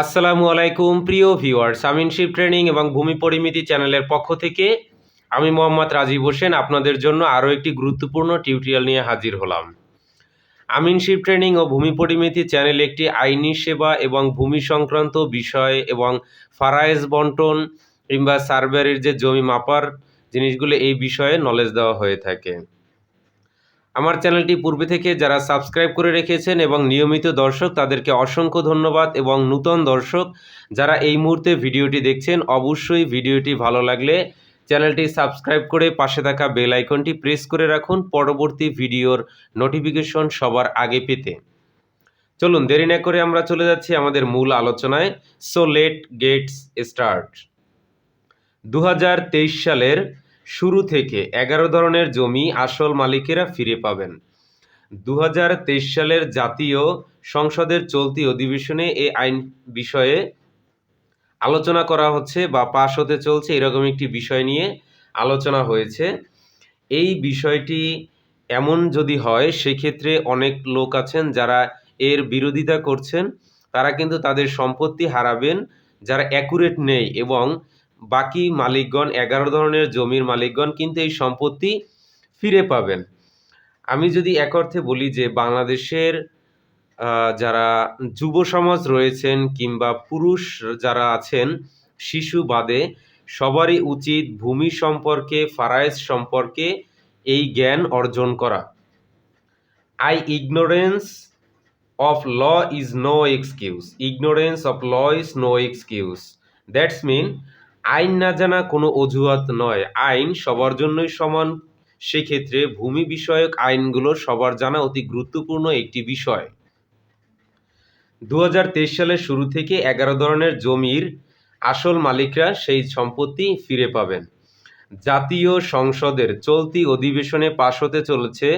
আসসালামু আলাইকুম, প্রিয় ভিউয়ার্স। আমিনশিপ ট্রেনিং এবং ভূমি পরিমিতি চ্যানেলের পক্ষ থেকে আমি মোহাম্মদ রাজীব হোসেন, আপনাদের জন্য আরও একটি গুরুত্বপূর্ণ টিউটোরিয়াল নিয়ে হাজির হলাম। আমিনশিপ ট্রেনিং ও ভূমি পরিমিতি চ্যানেল একটি আইনি সেবা এবং ভূমি সংক্রান্ত বিষয় এবং ফারায়েজ বন্টন কিংবা সার্ভেয়ারের যে জমি মাপার জিনিসগুলো, এই বিষয়ে নলেজ দেওয়া হয়ে থাকে। আমার চ্যানেলটি পূর্বে থেকে যারা সাবস্ক্রাইব করে রেখেছেন এবং নিয়মিত দর্শক, তাদেরকে অসংখ্য ধন্যবাদ এবং নূতন দর্শক যারা এই মুহূর্তে ভিডিওটি দেখছেন, অবশ্যই ভিডিওটি ভালো লাগলে চ্যানেলটি সাবস্ক্রাইব করে পাশে থাকা বেল আইকনটি প্রেস করে রাখুন। পরবর্তী ভিডিওর নোটিফিকেশন সবার আগে পেতে। চলুন, দেরি না করে আমরা চলে যাচ্ছি আমাদের মূল আলোচনায়। সো লেট গেটস স্টার্ট দু হাজার তেইশ সালের শুরু থেকে এগারো ধরনের জমি আসল মালিকেরা ফিরে পাবেন। দু হাজার তেইশ সালের জাতীয় সংসদের চলতি অধিবেশনে এই আইন বিষয়ে আলোচনা করা হচ্ছে বা পাশ হতে চলছে এরকম একটি বিষয় নিয়ে আলোচনা হয়েছে। এই বিষয়টি এমন যদি হয়, সেক্ষেত্রে অনেক লোক আছেন যারা এর বিরোধিতা করছেন। তারা কিন্তু তাদের সম্পত্তি হারাবেন, যারা অ্যাকুরেট নেই এবং বাকি মালিকগণ, এগারো ধরনের জমির মালিকগণ কিন্তু এই সম্পত্তি ফিরে পাবেন। আমি যদি এক অর্থে বলি যে বাংলাদেশের যারা যুব সমাজ রয়েছেন কিংবা পুরুষ যারা আছেন, শিশু বাদে সবারই উচিত ভূমি সম্পর্কে ফারাইজ সম্পর্কে এই জ্ঞান অর্জন করা। I ignorance of law is no excuse ignorance of law is no excuse that's mean আইন না জানা কোনো অজুহাত নয়। আইন সবার জন্যই সমান। সেক্ষেত্রে ভূমি বিষয়ক আইনগুলো সবার জানা অতি গুরুত্বপূর্ণ একটি বিষয়। দু হাজার তেইশ সালের শুরু থেকে এগারো ধরনের জমির আসল মালিকরা সেই সম্পত্তি ফিরে পাবেন। জাতীয় সংসদের চলতি অধিবেশনে পাশ হতে চলেছে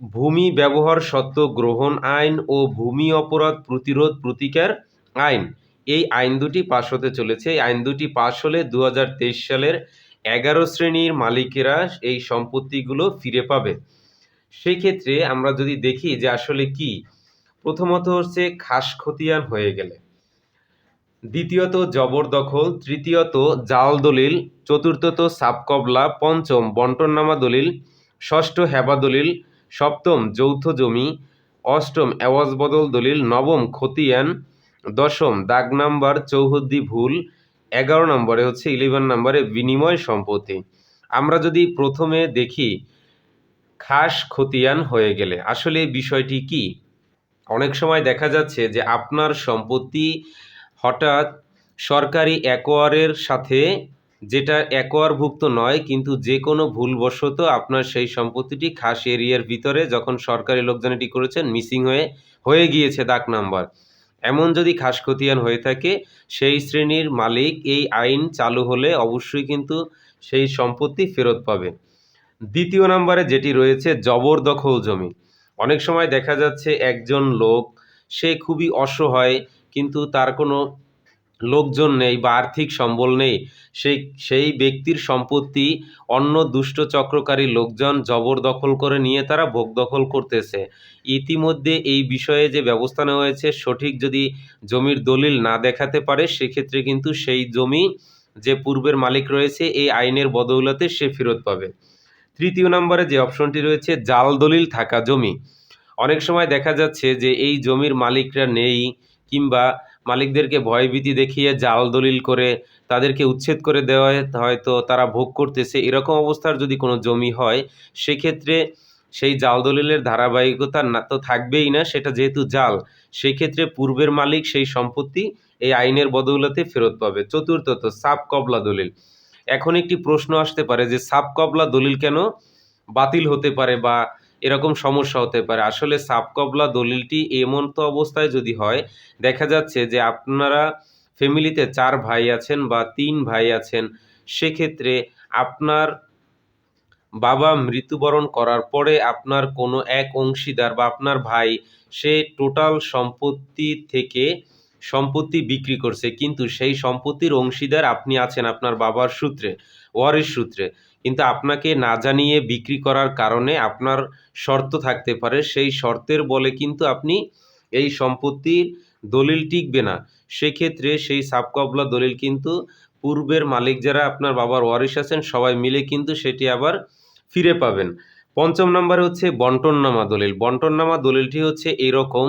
ভূমি ব্যবহার সত্ত্ব গ্রহণ আইন ও ভূমি অপরাধ প্রতিরোধ প্রতিকার আইন। এই আইন দুটি পাশ হতে চলেছে। এই আইন দুটি পাশ হলে দু হাজার তেইশ সালের এগারো শ্রেণির মালিকেরা এই সম্পত্তিগুলো ফিরে পাবে। সেই ক্ষেত্রে আমরা যদি দেখি যে আসলে কি, প্রথমত হচ্ছে খাস খতিয়ান হয়ে গেলে। দ্বিতীয়ত জবরদখল, তৃতীয়ত জাল দলিল, চতুর্থত সাবকবলা পঞ্চম বন্টননামা দলিল, ষষ্ঠ হেবা দলিল, সপ্তম যৌথ জমি, অষ্টম অ্যাওয়াজ বদল দলিল, নবম খতিয়ান দশম, দাগ নাম্বার চৌহদ্দি ভুল, এগারো নম্বরে হচ্ছে ইলেভেন নম্বরে বিনিময় সম্পত্তি। আমরা যদি প্রথমে দেখি, খাস খতিয়ান হয়ে গেলে, আসলে বিষয়টি কি? অনেক সময় দেখা যাচ্ছে যে আপনার সম্পত্তি হঠাৎ সরকারি অ্যাকোয়ারের সাথে, যেটা অ্যাকোয়ারভুক্ত নয়, কিন্তু যে কোনো ভুলবশত আপনার সেই সম্পত্তিটি খাস এরিয়ার ভিতরে যখন সরকারি লোকজন এটি করেছেন, মিসিং হয়ে হয়ে গিয়েছে দাগ নাম্বার। এমন যদি খাস খতিয়ান হয়ে থাকে, সেই শ্রেণির মালিক এই আইন চালু হলে অবশ্যই কিন্তু সেই সম্পত্তি ফেরত পাবে। দ্বিতীয় নম্বরে যেটি রয়েছে, জবরদখল জমি। অনেক সময় দেখা যাচ্ছে একজন লোক, সে খুবই অসহায়, কিন্তু তার কোনো লোকজন নেই বা আর্থিক সম্বল নেই, সেই সেই ব্যক্তির সম্পত্তি অন্য দুষ্ট চক্রকারী লোকজন জবরদখল করে নিয়ে তারা ভোগ দখল করতেছে। ইতিমধ্যে এই বিষয়ে যে ব্যবস্থা নেওয়া হয়েছে, সঠিক যদি জমির দলিল না দেখাতে পারে, সেক্ষেত্রে কিন্তু সেই জমি যে পূর্বের মালিক রয়েছে, এই আইনের বদৌলতে সে ফেরত পাবে। তৃতীয় নম্বরে যে অপশনটি রয়েছে, জাল দলিল থাকা জমি। অনেক সময় দেখা যাচ্ছে যে এই জমির মালিকরা নেই কিংবা মালিকদেরকে ভয়ভীতি দেখিয়ে জাল দলিল করে তাদেরকে উচ্ছেদ করে দেওয়া হয়তো তারা ভোগ করতেছে। এরকম অবস্থার যদি কোনো জমি হয়, সেক্ষেত্রে সেই জাল দলিলের ধারাবাহিকতা না তো থাকবেই না, সেটা যেহেতু জাল, সেক্ষেত্রে পূর্বের মালিক সেই সম্পত্তি এই আইনের বদৌলতে ফেরত পাবে। চতুর্থত সাব কবলা দলিল। এখন একটি প্রশ্ন আসতে পারে যে সাব কবলা দলিল কেন বাতিল হতে পারে বা এরকম সমস্যা হতে পারে। আসলে সাবকবলা দলিলটি এমন তো অবস্থায় যদি হয়, দেখা যাচ্ছে যে আপনারা ফ্যামিলিতে চার ভাই আছেন বা তিন ভাই আছেন, সেক্ষেত্রে আপনার বাবা মৃত্যুবরণ করার পরে আপনার কোনো এক অংশীদার বা আপনার ভাই, সে টোটাল সম্পত্তি থেকে সম্পত্তি বিক্রি করছে, কিন্তু সেই সম্পত্তির অংশীদার আপনি আছেন আপনার বাবার সূত্রে ওয়ারিশ সূত্রে। কিন্তু আপনাকে না জানিয়ে বিক্রি করার কারণে আপনার শর্ত থাকতে পারে, সেই শর্তের বলে কিন্তু আপনি এই সম্পত্তির দলিল টিকবে না। সেক্ষেত্রে সেই সাবকবলা দলিল কিন্তু পূর্বের মালিক যারা আপনার বাবার ওয়ারিশ আছেন, সবাই মিলে কিন্তু সেটি আবার ফিরে পাবেন। পঞ্চম নম্বরে হচ্ছে বন্টননামা দলিল। বন্টননামা দলিলটি হচ্ছে এরকম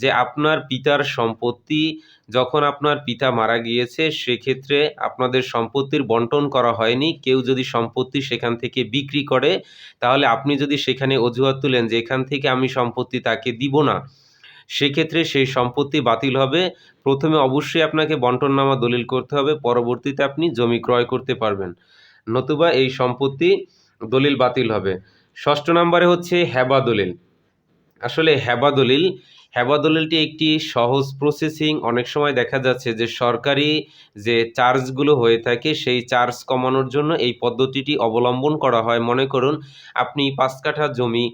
যে আপনার পিতার সম্পত্তি যখন আপনার পিতা মারা গিয়েছে, সেক্ষেত্রে আপনাদের সম্পত্তির বন্টন করা হয়নি। কেউ যদি সম্পত্তি সেখান থেকে বিক্রি করে, তাহলে আপনি যদি সেখানে অজুহাত তুলেন যে এখান থেকে আমি সম্পত্তি তাকে দিব না, সেক্ষেত্রে সেই সম্পত্তি বাতিল হবে। প্রথমে অবশ্যই আপনাকে বন্টননামা দলিল করতে হবে, পরবর্তীতে আপনি জমি ক্রয় করতে পারবেন। নতুবা এই সম্পত্তি দলিল বাতিল হবে। ষষ্ঠ নম্বরে হচ্ছে হেবা দলিল আসলে হেবা দলিল হেবা দলিলটি একটি সহজ প্রসেসিং অনেক সময় দেখা যাচ্ছে যে সরকারি যে চার্জগুলো হয়ে থাকে, সেই চার্জ কমানোর জন্য এই পদ্ধতিটি অবলম্বন করা হয়। মনে করুন, আপনি পাঁচ কাঠা জমি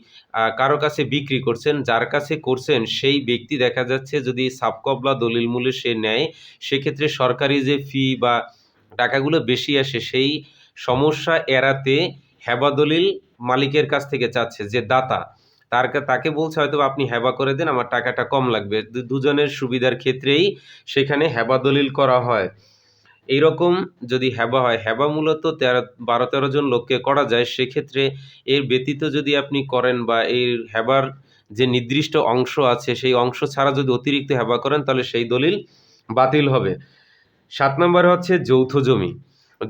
কারও কাছে বিক্রি করছেন, যার কাছে করছেন, সেই ব্যক্তি দেখা যাচ্ছে যদি সাবকবলা দলিল মূল্যে সে নেয়, সেক্ষেত্রে সরকারি যে ফি বা টাকাগুলো বেশি আসে, সেই সমস্যা এড়াতে হেবা দলিল মালিকের কাছ থেকে চাচ্ছে, যে দাতা, তার তাকে বলছে হয়তো আপনি হেবা করে দেন, আমার টাকাটা কম লাগবে। দুজনের সুবিধার ক্ষেত্রেই সেখানে হেবা দলিল করা হয়। এইরকম যদি হেবা হয়, হেবা মূলত তেরো, বারো, তেরো জন লোককে করা যায়। সেক্ষেত্রে এর ব্যতীত যদি আপনি করেন বা এই হেবার যে নির্দিষ্ট অংশ আছে, সেই অংশ ছাড়া যদি অতিরিক্ত হেবা করেন, তাহলে সেই দলিল বাতিল হবে। সাত নম্বর হচ্ছে যৌথ জমি।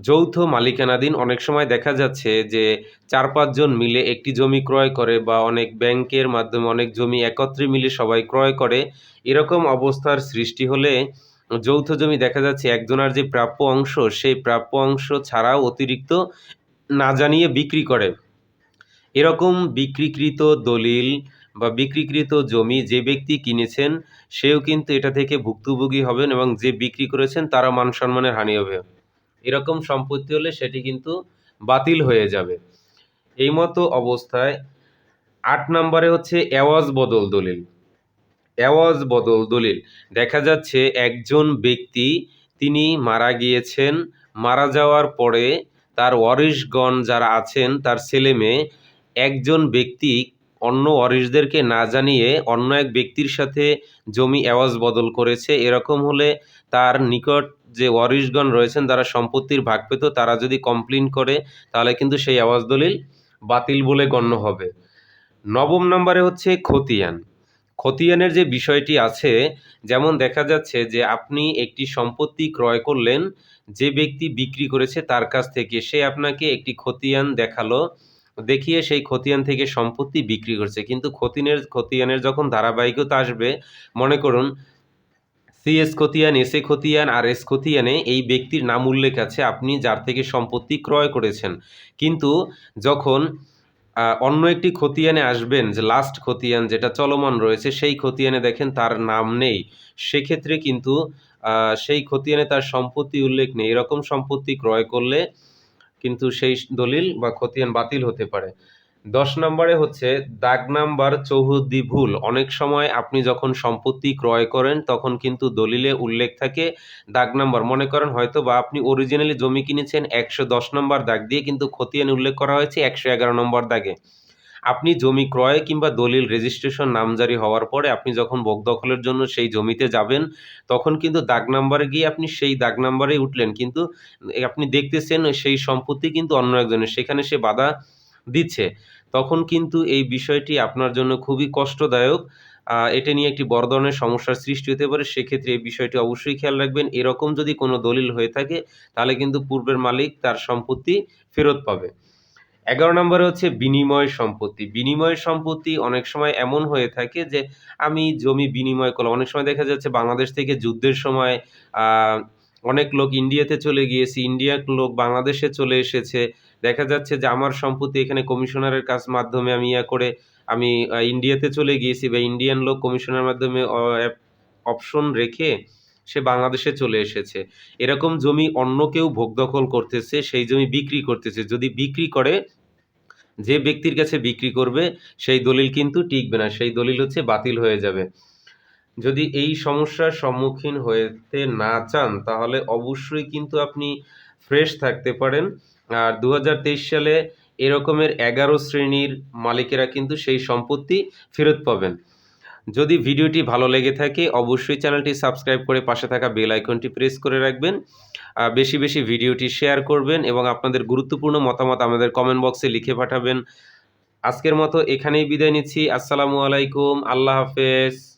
যৌথ মালিকানাধীন অনেক সময় দেখা যাচ্ছে যে চার পাঁচজন মিলে একটি জমি ক্রয় করে বা অনেক ব্যাংকের মাধ্যমে অনেক জমি একত্রে মিলে সবাই ক্রয় করে, এরকম অবস্থার সৃষ্টি হলে যৌথ জমি দেখা যাচ্ছে একজনের যে প্রাপ্য অংশ, সেই প্রাপ্য অংশ ছাড়াও অতিরিক্ত না জানিয়ে বিক্রি করে। এরকম বিক্রিকৃত দলিল বা বিক্রিকৃত জমি যে ব্যক্তি কিনেছেন, সেও কিন্তু এটা থেকে ভুক্তভোগী হবেন এবং যে বিক্রি করেছেন তারা মান সম্মানের হানি হবে। এরকম সম্পত্তি হলে সেটি কিন্তু বাতিল হয়ে যাবে। এই মতো অবস্থায় আট নম্বরে হচ্ছে অ্যাওয়াজ বদল দলিল। অ্যাওয়াজ বদল দলিল। দেখা যাচ্ছে একজন ব্যক্তি, তিনি মারা গিয়েছেন। মারা যাওয়ার পরে তার ওয়ারিশগণ যারা আছেন, তার ছেলে মেয়ে, একজন ব্যক্তি অন্য ওয়ারিশদেরকে না জানিয়ে অন্য এক ব্যক্তির সাথে জমি অ্যাওয়াজ বদল করেছে। এরকম হলে তার নিকট যে ওয়ারিশগণ রয়েছেন, যারা সম্পত্তির ভাগ পেত, তারা যদি কমপ্লেন করে, তাহলে কিন্তু সেই আওয়াজ দলিল বাতিল বলে গণ্য হবে। নবম নম্বরে হচ্ছে খতিয়ান। খতিয়ানের যে বিষয়টি আছে, যেমন দেখা যাচ্ছে যে আপনি একটি সম্পত্তি ক্রয় করলেন, যে ব্যক্তি বিক্রি করেছে তার কাছ থেকে, সে আপনাকে একটি খতিয়ান দেখাল, দেখিয়ে সেই খতিয়ান থেকে সম্পত্তি বিক্রি করছে। কিন্তু খতিয়ানের খতিয়ানের যখন ধারাবাহিকতা আসবে, মনে করুন সিএস খতিয়ান এস এ খতিয়ান আর এস খতিয়ানে এই ব্যক্তির নাম উল্লেখ আছে আপনি যার থেকে সম্পত্তি ক্রয় করেছেন। কিন্তু যখন অন্য একটি খতিয়ানে আসবেন, যে লাস্ট খতিয়ান যেটা চলমান রয়েছে, সেই খতিয়ানে দেখেন তার নাম নেই। সেক্ষেত্রে কিন্তু সেই খতিয়ানে তার সম্পত্তি উল্লেখ নেই। এরকম সম্পত্তি ক্রয় করলে কিন্তু সেই দলিল বা খতিয়ান বাতিল হতে পারে। দশ নম্বরে হচ্ছে, দাগ নাম্বার চৌহদ্দি ভুল। অনেক সময় আপনি যখন সম্পত্তি ক্রয় করেন, তখন কিন্তু দলিলে উল্লেখ থাকে দাগ নাম্বার। মনে করেন হয়তো বা আপনি অরিজিনালি জমি কিনেছেন, একশো দশ নম্বর দাগ দিয়ে কিন্তু খতিয়ান উল্লেখ করা হয়েছে একশো এগারো নম্বর দাগে। আপনি জমি ক্রয় কিংবা দলিল রেজিস্ট্রেশন নামজারি হওয়ার পরে আপনি যখন ভোগ দখলের জন্য সেই জমিতে যাবেন, তখন কিন্তু দাগ নাম্বারে গিয়ে আপনি সেই দাগ নাম্বারেই উঠলেন। কিন্তু আপনি দেখতেছেন সেই সম্পত্তি কিন্তু অন্য একজনের। সেখানে সে বাধা দিচ্ছে, তখন কিন্তু এই বিষয়টি আপনার জন্য খুবই কষ্টদায়ক। এটা নিয়ে একটি বড় ধরনের সমস্যার সৃষ্টি হতে পারে, সেক্ষেত্রে এই বিষয়টি অবশ্যই খেয়াল রাখবেন। এরকম যদি কোনো দলিল হয়ে থাকে, তাহলে কিন্তু পূর্বের মালিক তার সম্পত্তি ফেরত পাবে। এগারো নম্বরে হচ্ছে বিনিময় সম্পত্তি। বিনিময় সম্পত্তি অনেক সময় এমন হয়ে থাকে যে, আমি জমি বিনিময় করলাম। অনেক সময় দেখা যাচ্ছে বাংলাদেশ থেকে যুদ্ধের সময় অনেক লোক ইন্ডিয়াতে চলে গিয়েছে, ইন্ডিয়ার লোক বাংলাদেশে চলে এসেছে। দেখা যাচ্ছে যে আমার সম্পত্তি এখানে কমিশনারের কাজ মাধ্যমে আমি ইয়া করে আমি ইন্ডিয়াতে চলে গিয়েছি বা ইন্ডিয়ান লোক কমিশনের মাধ্যমে অপশন রেখে সে বাংলাদেশে চলে এসেছে। এরকম জমি অন্য কেউ ভোগ দখল করতেছে, সেই জমি বিক্রি করতেছে। যদি বিক্রি করে, যে ব্যক্তির কাছে বিক্রি করবে, সেই দলিল কিন্তু টিকবে না, সেই দলিল হচ্ছে বাতিল হয়ে যাবে। যদি এই সমস্যার সম্মুখীন হতে না চান, তাহলে অবশ্যই কিন্তু আপনি ফ্রেশ থাকতে পারেন। আর দু হাজার তেইশ সালে এরকমের এগারো শ্রেণির মালিকেরা কিন্তু সেই সম্পত্তি ফেরত পাবেন। যদি ভিডিওটি ভালো লেগে থাকে, অবশ্যই চ্যানেলটি সাবস্ক্রাইব করে পাশে থাকা বেল আইকনটি প্রেস করে রাখবেন। বেশি বেশি ভিডিওটি শেয়ার করবেন এবং আপনাদের গুরুত্বপূর্ণ মতামত আমাদের কমেন্ট বক্সে লিখে পাঠাবেন। আজকের মতো এখানেই বিদায় নিচ্ছি। আসসালামু আলাইকুম। আল্লাহ হাফেজ।